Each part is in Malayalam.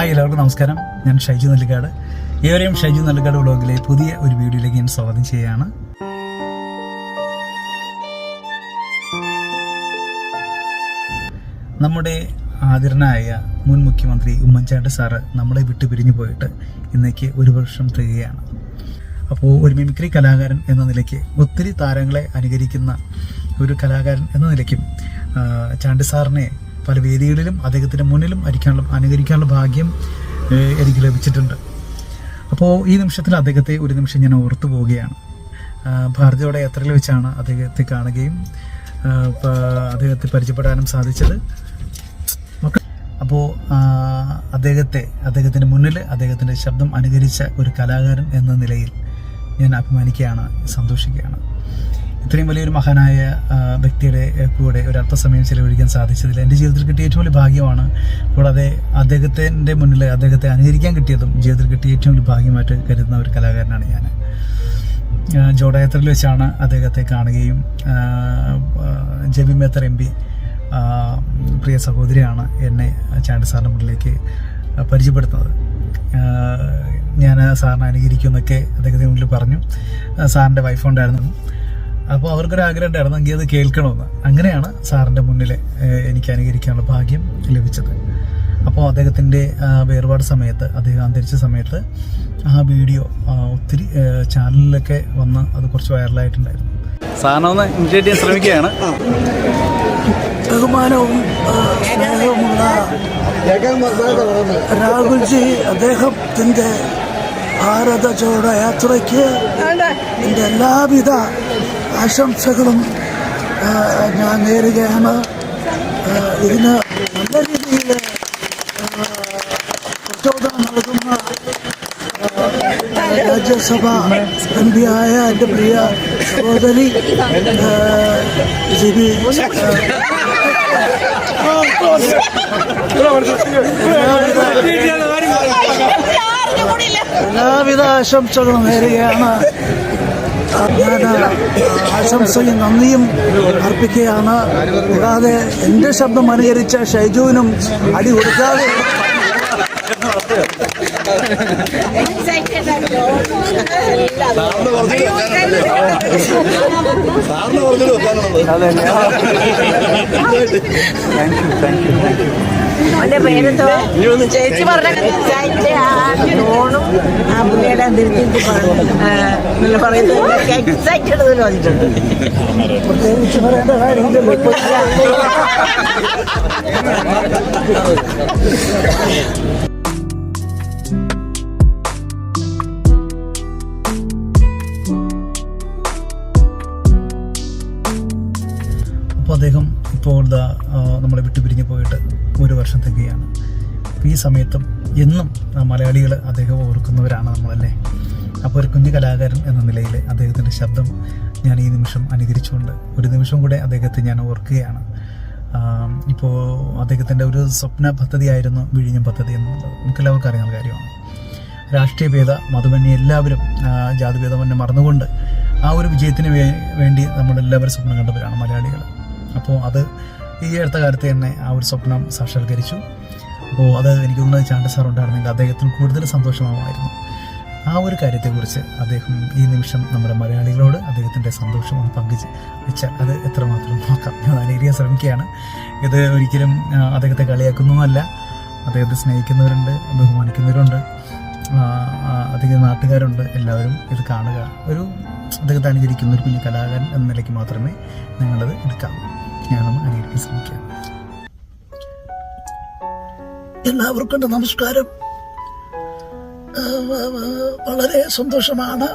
ഹായ് എല്ലാവർക്കും നമസ്കാരം. ഞാൻ ഷൈജു നെല്ലിക്കാട്. ഏവരെയും ഷൈജു നെല്ലിക്കാട് വ്ളോഗിലെ പുതിയ ഒരു വീഡിയോയിലേക്ക് ഞാൻ സ്വാഗതം ചെയ്യുകയാണ്. നമ്മുടെ ആദരണായ മുൻ മുഖ്യമന്ത്രി ഉമ്മൻചാണ്ടി സാറ് നമ്മളെ വിട്ടു പിരിഞ്ഞു പോയിട്ട് ഇന്നേക്ക് ഒരു വർഷം തികയാണ് അപ്പോൾ ഒരു മിമിക്രി കലാകാരൻ എന്ന നിലയ്ക്ക് ഒത്തിരി താരങ്ങളെ അനുകരിക്കുന്ന ഒരു കലാകാരൻ എന്ന നിലയ്ക്കും ചാണ്ടി സാറിനെ പല വേദികളിലും അദ്ദേഹത്തിന്റെ മുന്നിലും അരിക്കാനുള്ള അനുകരിക്കാനുള്ള ഭാഗ്യം എനിക്ക് ലഭിച്ചിട്ടുണ്ട്. അപ്പോൾ ഈ നിമിഷത്തിൽ അദ്ദേഹത്തെ ഒരു നിമിഷം ഞാൻ ഓർത്തു പോവുകയാണ്. ഭാരതിയുടെ യാത്രയിൽ വെച്ചാണ് അദ്ദേഹത്തെ കാണുകയും അദ്ദേഹത്തെ പരിചയപ്പെടാനും സാധിച്ചത്. അപ്പോൾ അദ്ദേഹത്തെ അദ്ദേഹത്തിന്റെ മുന്നിൽ അദ്ദേഹത്തിന്റെ ശബ്ദം അനുകരിച്ച ഒരു കലാകാരൻ എന്ന നിലയിൽ ഞാൻ അഭിമാനിക്കുകയാണ് സന്തോഷിക്കുകയാണ്. ഇത്രയും വലിയൊരു മഹാനായ വ്യക്തിയുടെ കൂടെ ഒരു അല്പസമയം ചിലവഴിക്കാൻ സാധിച്ചതിൽ എന്റെ ജീവിതത്തിൽ കിട്ടിയ ഏറ്റവും വലിയ ഭാഗ്യമാണ്. കൂടാതെ അദ്ദേഹത്തിന്റെ മുന്നിൽ അദ്ദേഹത്തെ അനുകരിക്കാൻ കിട്ടിയതും ജീവിതത്തിൽ കിട്ടിയ ഏറ്റവും വലിയ ഭാഗ്യമായിട്ട് കരുതുന്ന ഒരു കലാകാരനാണ് ഞാൻ. ജോഡയാത്രയിൽ വെച്ചാണ് അദ്ദേഹത്തെ കാണുകയും ജെബി മേത്തർ എം പി പ്രിയ സഹോദരിയാണ് എന്നെ ചാണ്ടി സാറിന്റെ മുന്നിലേക്ക് പരിചയപ്പെടുത്തുന്നത്. ഞാൻ സാറിനെ അനുകരിക്കുമെന്നൊക്കെ അദ്ദേഹത്തിന് മുന്നിൽ പറഞ്ഞു. സാറിന്റെ വൈഫ് ഉണ്ടായിരുന്നു. അപ്പോൾ അവർക്കൊരു ആഗ്രഹം ഉണ്ടായിരുന്നു എങ്കിൽ അത് കേൾക്കണമെന്ന്. അങ്ങനെയാണ് സാറിന്റെ മുന്നിൽ എനിക്ക് അനുകരിക്കാനുള്ള ഭാഗ്യം ലഭിച്ചത്. അപ്പോൾ അദ്ദേഹത്തിന്റെ വേർപാട് സമയത്ത് അദ്ദേഹം അന്തരിച്ച സമയത്ത് ആ വീഡിയോ ഒത്തിരി ചാനലിലൊക്കെ വന്ന് അത് കുറച്ച് വൈറലായിട്ടുണ്ടായിരുന്നു. ഇമിറ്റേറ്റ് ചെയ്യാൻ ശ്രമിക്കുകയാണ്. ബഹുമാനവും സ്നേഹവുമുള്ള രാഹുൽജി അദ്ദേഹത്തിന്റെ ഭാരത ജോഡ യാത്രയ്ക്ക് എന്റെ എല്ലാവിധ ആശംസകളും ഞാൻ നേരുകയാണ്. ഇതിന് നല്ല രീതിയിൽ പ്രചോദനം നൽകുന്ന രാജ്യസഭ എം പിയായ എന്റെ പ്രിയ സഹോദരി ജിബി എല്ലാവിധ ആശംസകളും നേരുകയാണ്. ഞാൻ ആശംസയും നന്ദിയും അർപ്പിക്കുകയാണ്. കൂടാതെ എന്റെ ശബ്ദം അനുകരിച്ച ഷൈജുവിനും അടി കൊടുക്കാതെ അവന്റെ പേരെന്തോ? ചേച്ചി പറഞ്ഞ ലോണും ആ പുള്ളിയുടെ തിരുത്തി പറഞ്ഞു പറയുന്നത് എക്സൈറ്റഡ് പ്രത്യേകിച്ച് പറയേണ്ട ഇപ്പോൾ അപ്പോൾ അദ്ദേഹം ഇപ്പോൾ ആ, നമ്മളെ വിട്ടുപിരിഞ്ഞു പോയിട്ട് ഒരു വർഷം തികയാണ്. ഈ സമയത്തും എന്നും മലയാളികൾ അദ്ദേഹം ഓർക്കുന്നവരാണ് നമ്മളല്ലേ? അപ്പോൾ ഒരു കുഞ്ഞു കലാകാരൻ എന്ന നിലയിൽ അദ്ദേഹത്തിന്റെ ശബ്ദം ഞാൻ ഈ നിമിഷം അനുകരിച്ചുകൊണ്ട് ഒരു നിമിഷം കൂടെ അദ്ദേഹത്തെ ഞാൻ ഓർക്കുകയാണ്. ഇപ്പോൾ അദ്ദേഹത്തിന്റെ ഒരു സ്വപ്ന പദ്ധതിയായിരുന്നു വിഴിഞ്ഞം പദ്ധതി എന്നുള്ളത്. നമുക്കെല്ലാവർക്കും അറിയാവുന്ന കാര്യമാണ്. രാഷ്ട്രീയ ഭേദ മതമന്യ എല്ലാവരും ജാതി ജാതിഭേദമന്യെ മറന്നുകൊണ്ട് ആ ഒരു വിജയത്തിന് വേണ്ടി നമ്മളെല്ലാവരും സ്വപ്നം കണ്ടവരാണ് മലയാളികൾ അപ്പോൾ അത് ഈ അടുത്ത കാലത്ത് തന്നെ ആ ഒരു സ്വപ്നം സാക്ഷാത്കരിച്ചു അപ്പോൾ അത് എനിക്ക് തോന്നുന്നത് ചാണ്ട സാർ ഉണ്ടായിരുന്നെങ്കിൽ അദ്ദേഹത്തിന് കൂടുതൽ സന്തോഷമാകുമായിരുന്നു ആ ഒരു കാര്യത്തെക്കുറിച്ച് അദ്ദേഹം ഈ നിമിഷം നമ്മുടെ മലയാളികളോട് അദ്ദേഹത്തിന്റെ സന്തോഷം ഒന്ന് പങ്കുവെച്ച് വെച്ചാൽ അത് എത്രമാത്രം നോക്കാം ഞാൻ അനുകരിക്കാൻ ശ്രമിക്കുകയാണ്. ഇത് ഒരിക്കലും അദ്ദേഹത്തെ കളിയാക്കുന്നതുമല്ല അദ്ദേഹത്തെ സ്നേഹിക്കുന്നവരുണ്ട് ബഹുമാനിക്കുന്നവരുണ്ട്. അധികം നാട്ടുകാരുണ്ട് എല്ലാവരും ഇത് കാണുക. ഒരു അദ്ദേഹത്തെ അനുകരിക്കുന്ന ഒരു കുഞ്ഞു കലാകാരൻ എന്ന നിലയ്ക്ക് മാത്രമേ നിങ്ങളത് എടുക്കാവൂ. ഞാനൊന്ന് അനുകരിക്കാൻ ശ്രമിക്കാം എല്ലാവർക്കും നമസ്കാരം. വളരെ സന്തോഷമാണ്.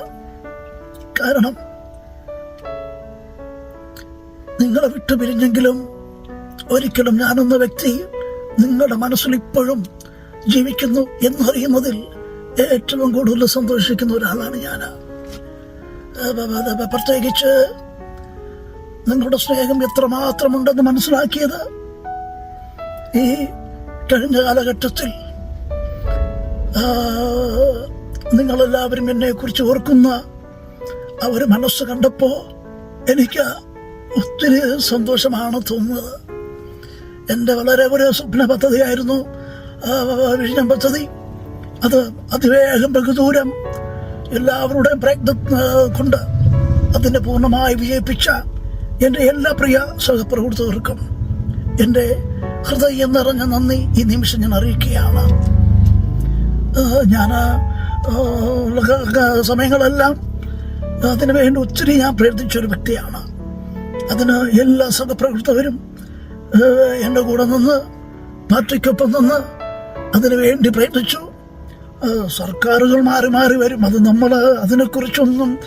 കാരണം നിങ്ങളെ വിട്ടുപിരിഞ്ഞെങ്കിലും ഒരിക്കലും ഞാനെന്ന വ്യക്തി നിങ്ങളുടെ മനസ്സിൽ ഇപ്പോഴും ജീവിക്കുന്നു എന്നറിയുന്നതിൽ ഏറ്റവും കൂടുതൽ സന്തോഷിക്കുന്ന ഒരാളാണ് ഞാൻ പ്രത്യേകിച്ച് നിങ്ങളുടെ സ്നേഹം എത്രമാത്രമുണ്ടെന്ന് മനസ്സിലാക്കിയത്? ഈ കഴിഞ്ഞ കാലഘട്ടത്തിൽ നിങ്ങളെല്ലാവരും എന്നെ കുറിച്ച് ഓർക്കുന്ന ആ ഒരു മനസ്സ് കണ്ടപ്പോ എനിക്ക് ഒത്തിരി സന്തോഷമാണ് തോന്നുന്നത്. എന്റെ വളരെ ഒരു സ്വപ്ന പദ്ധതിയായിരുന്നു വിഴിഞ്ഞം പദ്ധതി. അത് അതിവേഗം ബഹുദൂരം എല്ലാവരുടെയും പ്രയത്നം കൊണ്ട് അതിനെ പൂർണമായി വിജയിപ്പിച്ച എന്റെ എല്ലാ പ്രിയ സഹപ്രവർത്തകർക്കും എന്റെ ഹൃദയം നിറഞ്ഞ നന്ദി. ഈ നിമിഷം ഞാൻ അറിയിക്കുകയാണ്. ഞാൻ സമയങ്ങളെല്ലാം അതിനു വേണ്ടി ഒത്തിരി ഞാൻ പ്രയത്നിച്ചൊരു വ്യക്തിയാണ്. അതിന് എല്ലാ സഹപ്രവർത്തകരും എന്റെ കൂടെ നിന്ന് പാർട്ടിക്കൊപ്പം നിന്ന് അതിനു വേണ്ടി പ്രയത്നിച്ചു. സർക്കാരുകൾ മാറി മാറി വരും. അത് നമ്മൾ അതിനെക്കുറിച്ചൊന്നും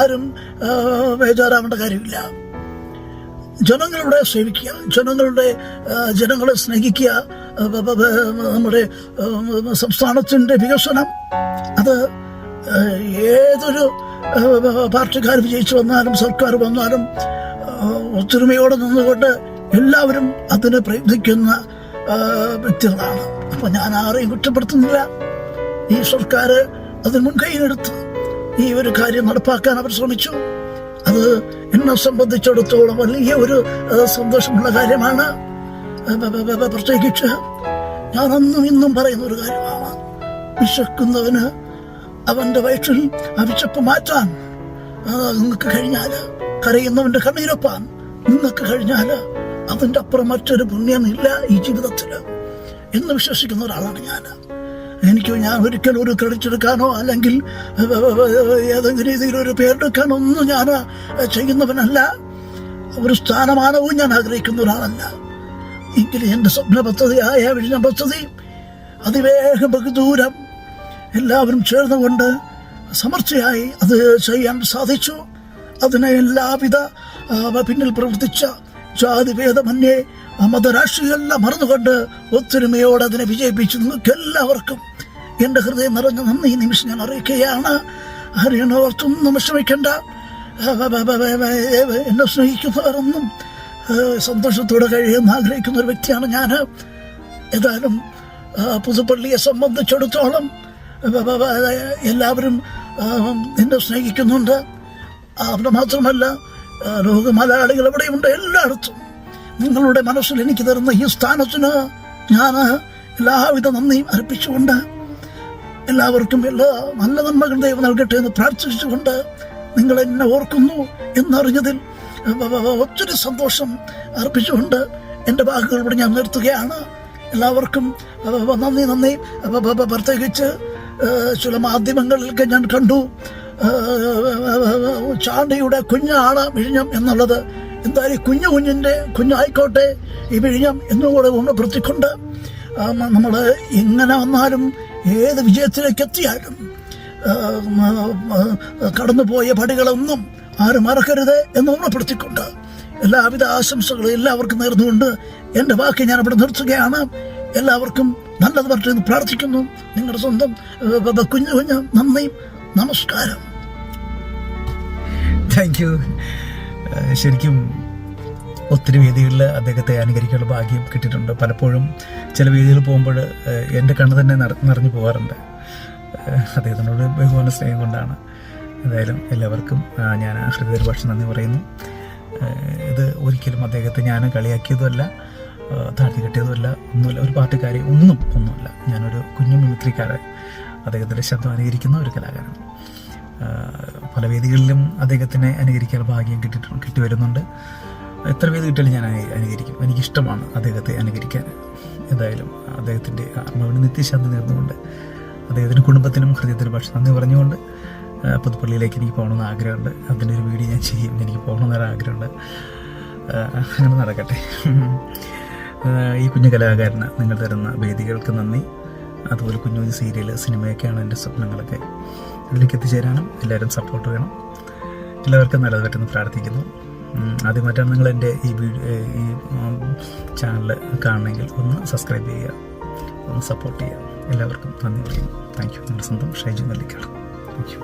ആരും ബേജാറാവേണ്ട കാര്യമില്ല. ജനങ്ങളുടെ സേവിക്കുക ജനങ്ങളുടെ ജനങ്ങളെ സ്നേഹിക്കുക നമ്മുടെ സംസ്ഥാനത്തിന്റെ വികസനം. അത് ഏതൊരു പാർട്ടിക്കാർ വിജയിച്ചു വന്നാലും സർക്കാർ വന്നാലും ഒത്തൊരുമയോടെ നിന്നുകൊണ്ട് എല്ലാവരും അതിന് പ്രയത്നിക്കുന്ന വ്യക്തികളാണ്. അപ്പം ഞാൻ ആരെയും കുറ്റപ്പെടുത്തുന്നില്ല. ഈ സർക്കാർ അതിന് മുൻകൈയിലെടുത്ത് ഈ ഒരു കാര്യം നടപ്പാക്കാൻ അവർ ശ്രമിച്ചു. അത് എന്നെ സംബന്ധിച്ചിടത്തോളം വലിയ ഒരു സന്തോഷമുള്ള കാര്യമാണ്. പ്രത്യേകിച്ച് ഞാൻ അന്നും ഇന്നും പറയുന്ന ഒരു കാര്യമാണ്. വിശക്കുന്നവന് അവന്റെ വയറ്റിൽ ആ വിശപ്പ് മാറ്റാൻ നിങ്ങൾക്ക് കഴിഞ്ഞാൽ കരയുന്നവന്റെ കണ്ണീരൊപ്പാൻ നിങ്ങൾക്ക് കഴിഞ്ഞാൽ അതിന്റെ അപ്പുറം മറ്റൊരു പുണ്യമില്ല ഈ ജീവിതത്തിൽ എന്ന് വിശ്വസിക്കുന്ന ഒരാളാണ് ഞാൻ എനിക്ക് ഞാൻ ഒരിക്കലും ഒരു ക്രെഡിറ്റ് എടുക്കാനോ അല്ലെങ്കിൽ ഏതെങ്കിലും രീതിയിൽ ഒരു പേരെടുക്കാനോ ഒന്നും ഞാൻ ചെയ്യുന്നവനല്ല. ഒരു സ്ഥാനമാനവും ഞാൻ ആഗ്രഹിക്കുന്ന ഒരാളല്ല. എങ്കിലും എന്റെ സ്വപ്ന പദ്ധതിയായ വിഴിഞ്ഞ പദ്ധതി അതിവേഗം ബഹുദൂരം എല്ലാവരും ചേർന്നുകൊണ്ട് സമർച്ചയായി അത് ചെയ്യാൻ സാധിച്ചു. അതിനെ എല്ലാവിധ പിന്നിൽ പ്രവർത്തിച്ച ജാതിഭേദമന്യേ മതരാഷ്ട്രീയെല്ലാം മറന്നുകൊണ്ട് ഒത്തൊരുമയോടെ അതിനെ വിജയിപ്പിച്ചു നിങ്ങൾക്ക് എല്ലാവർക്കും എന്റെ ഹൃദയം നിറഞ്ഞ നന്ദി ഈ നിമിഷം ഞാൻ അറിയിക്കുകയാണ് അറിയണവർക്കൊന്നും വിഷമിക്കേണ്ട എന്നെ സ്നേഹിക്കുന്നവരൊന്നും സന്തോഷത്തോടെ കഴിയുമെന്ന് ആഗ്രഹിക്കുന്ന ഒരു വ്യക്തിയാണ് ഞാൻ ഏതായാലും പുതുപ്പള്ളിയെ സംബന്ധിച്ചിടത്തോളം എല്ലാവരും എന്നെ സ്നേഹിക്കുന്നുണ്ട് അവിടെ മാത്രമല്ല ലോക മലയാളികൾ എവിടെയുണ്ട് എല്ലായിടത്തും നിങ്ങളുടെ മനസ്സിൽ എനിക്ക് തരുന്ന ഈ സ്ഥാനത്തിന് ഞാൻ എല്ലാവിധ നന്ദിയും അർപ്പിച്ചുകൊണ്ട് എല്ലാവർക്കും എല്ലാ നല്ല നന്മകൾ ദൈവം നൽകട്ടെ എന്ന് പ്രാർത്ഥിച്ചുകൊണ്ട് നിങ്ങൾ എന്നെ ഓർക്കുന്നു എന്നറിഞ്ഞതിൽ ഒത്തിരി സന്തോഷം അർപ്പിച്ചുകൊണ്ട് എന്റെ വാക്കുകൾ ഞാൻ നിർത്തുകയാണ്. എല്ലാവർക്കും നന്ദി നന്ദി. പ്രത്യേകിച്ച് ചില മാധ്യമങ്ങളിലൊക്കെ ഞാൻ കണ്ടു. ചാണ്ടിയുടെ കുഞ്ഞാണ് വിഴിഞ്ഞം എന്നുള്ളത് എന്തായാലും കുഞ്ഞു കുഞ്ഞിന്റെ കുഞ്ഞായിക്കോട്ടെ ഈ വിഴിഞ്ഞം എന്നുകൂടെ ഓർമ്മപ്പെടുത്തിക്കൊണ്ട് നമ്മൾ എങ്ങനെ വന്നാലും ഏത് വിജയത്തിലേക്ക് എത്തിയാലും കടന്നുപോയ പടികളൊന്നും ആരും മറക്കരുത് എന്ന് ഓർമ്മപ്പെടുത്തിക്കൊണ്ട് എല്ലാവിധ ആശംസകളും എല്ലാവർക്കും നേർന്നുകൊണ്ട് എന്റെ വാക്ക് ഞാൻ അവിടെ നിർത്തുകയാണ്. എല്ലാവർക്കും നല്ലത് പറ്റേ എന്ന് പ്രാർത്ഥിക്കുന്നു. നിങ്ങളുടെ സ്വന്തം കുഞ്ഞു കുഞ്ഞ് നന്ദി നമസ്കാരം. താങ്ക് യു ശരിക്കും ഒത്തിരി വേദികളിൽ അദ്ദേഹത്തെ അനുകരിക്കാനുള്ള ഭാഗ്യം കിട്ടിയിട്ടുണ്ട്. പലപ്പോഴും ചില വേദികൾ പോകുമ്പോൾ എന്റെ കണ്ണ് തന്നെ നിറ- നിറഞ്ഞു പോകാറുണ്ട്. അദ്ദേഹത്തിനോട് ബഹുമാന സ്നേഹം കൊണ്ടാണ്. എന്തായാലും എല്ലാവർക്കും ഞാൻ ഹൃദയ ഭാഷ നന്ദി പറയുന്നു. ഇത് ഒരിക്കലും അദ്ദേഹത്തെ ഞാൻ കളിയാക്കിയതുമല്ല താഴ്ത്തി കെട്ടിയതുമല്ല ഒന്നുമില്ല ഒരു പാട്ടുകാരി ഒന്നും ഒന്നുമില്ല. ഞാനൊരു കുഞ്ഞു മിമിക്രിക്കാരൻ. അദ്ദേഹത്തിന്റെ ശബ്ദം അനുകരിക്കുന്ന ഒരു കലാകാരൻ. പല വേദികളിലും അദ്ദേഹത്തിനെ അനുകരിക്കാൻ ഭാഗ്യം കിട്ടിട്ട് കിട്ടി വരുന്നുണ്ട് എത്ര വേദി കിട്ടിയാലും ഞാൻ അനു- അനുകരിക്കും. എനിക്കിഷ്ടമാണ് അദ്ദേഹത്തെ അനുകരിക്കാൻ. എന്തായാലും അദ്ദേഹത്തിന്റെ ആത്മാവിന് നിത്യശാന്തി നേർന്നുകൊണ്ട് അദ്ദേഹത്തിന്റെ കുടുംബത്തിനും ഹൃദയത്തിനും പക്ഷെ നന്ദി പറഞ്ഞുകൊണ്ട് പുതുപ്പള്ളിയിലേക്ക് എനിക്ക് പോകണമെന്ന് ആഗ്രഹമുണ്ട്. അതിന്റെ ഒരു വീഡിയോ ഞാൻ ചെയ്യും. എനിക്ക് പോകണമെന്നൊരു ആഗ്രഹമുണ്ട്. അങ്ങനെ നടക്കട്ടെ. ഈ കുഞ്ഞു കലാകാരന് നിങ്ങൾ തരുന്ന വേദികൾക്ക് നന്ദി. അതുപോലെ കുഞ്ഞു സീരിയൽ സിനിമയൊക്കെയാണ് എന്റെ സ്വപ്നങ്ങളൊക്കെ. അതിലേക്ക് എത്തിച്ചേരാനും എല്ലാവരും സപ്പോർട്ട് വേണം എല്ലാവർക്കും നല്ലത് പറ്റുമെന്ന് പ്രാർത്ഥിക്കുന്നു. ആദ്യം ആദ്യമായിട്ടാണ് നിങ്ങൾ എന്റെ ഈ വീഡിയോ ഈ ചാനൽ കാണണമെങ്കിൽ ഒന്ന് സബ്സ്ക്രൈബ് ചെയ്യുക. ഒന്ന് സപ്പോർട്ട് ചെയ്യുക. എല്ലാവർക്കും നന്ദി പറയുന്നു. താങ്ക് യു നിങ്ങളുടെ സ്വന്തം ഷൈജു മല്ലിക്കാണ് താങ്ക് യു